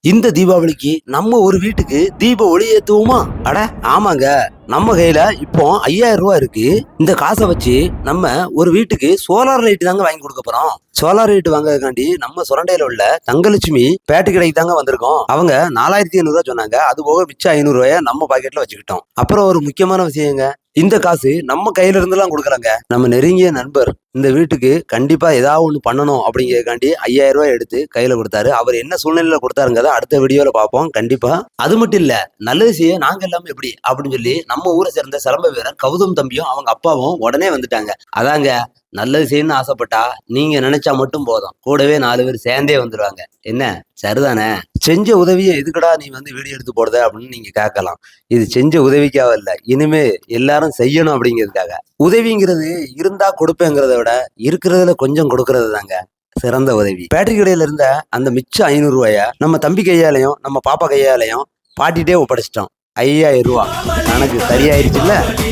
இந்த தீபாவளிக்கு நம்ம ஒரு வீட்டுக்கு தீப ஒளி ஏத்துவோமா? அட ஆமாங்க. நம்ம கையில இப்போ ஐயாயிரம் ரூபாய் இருக்கு. இந்த காசை வச்சு நம்ம ஒரு வீட்டுக்கு சோலார் லைட் தாங்க வாங்கி கொடுக்க போறோம். சோலார் லைட் வாங்குறதுக்காண்டி நம்ம சுரண்டையில உள்ள தங்கலட்சுமி பேட்டு கடைக்கு தாங்க வந்திருக்கோம். அவங்க நாலாயிரத்தி ஐநூறு ரூபாய் சொன்னாங்க. அது போக மிச்சம் ஐநூறு ரூபாய நம்ம பாக்கெட்ல வச்சுக்கிட்டோம். அப்புறம் ஒரு முக்கியமான விஷயங்க. இந்த காசு நம்ம கையில இருந்துலாம் கொடுக்குறாங்க. நம்ம நெருங்கிய நண்பர் இந்த வீட்டுக்கு கண்டிப்பா ஏதாவது ஒன்று பண்ணணும் அப்படிங்கறதுக்காண்டி ஐயாயிரம் ரூபாய் எடுத்து கையில கொடுத்தாரு. அவர் என்ன சூழ்நிலையில கொடுத்தாருங்கிறத அடுத்த வீடியோல பார்ப்போம். கண்டிப்பா. அது மட்டும் இல்ல நல்லது செய்ய நாங்க எல்லாமே எப்படி அப்படின்னு சொல்லி நம்ம ஊரை சேர்ந்த சிலம்ப வீரர் கௌதம் தம்பியும் அவங்க அப்பாவும் உடனே வந்துட்டாங்க. அதாங்க நல்லது செய்யணும்னு ஆசைப்பட்டா நீங்க நினைச்சா மட்டும் போதும். கூடவே நாலு பேர் சேர்ந்தே வந்துடுவாங்க என்ன? சரிதானே? செஞ்ச உதவியை எதுக்குடா நீ வந்து வீடியோ எடுத்து போடுத அப்படின்னு நீங்க கேட்கலாம். இது செஞ்ச உதவிக்காக இல்ல. இனிமே எல்லாரும் செய்யணும் அப்படிங்கிறதுக்காக. உதவிங்கிறது இருந்தா கொடுப்பேங்கிறத விட இருக்கிறதுல கொஞ்சம் கொடுக்கறது தாங்க சிறந்த உதவி. பேட்டரி கடையில இருந்த அந்த மிச்சம் ஐநூறு ரூபாய நம்ம தம்பி கையாலையும் நம்ம பாப்பா கையாலையும் பாட்டிட்டே ஒப்படைச்சிட்டோம். ஐயாயிரம் ரூபா. கணக்கு சரியாயிருச்சுல்ல?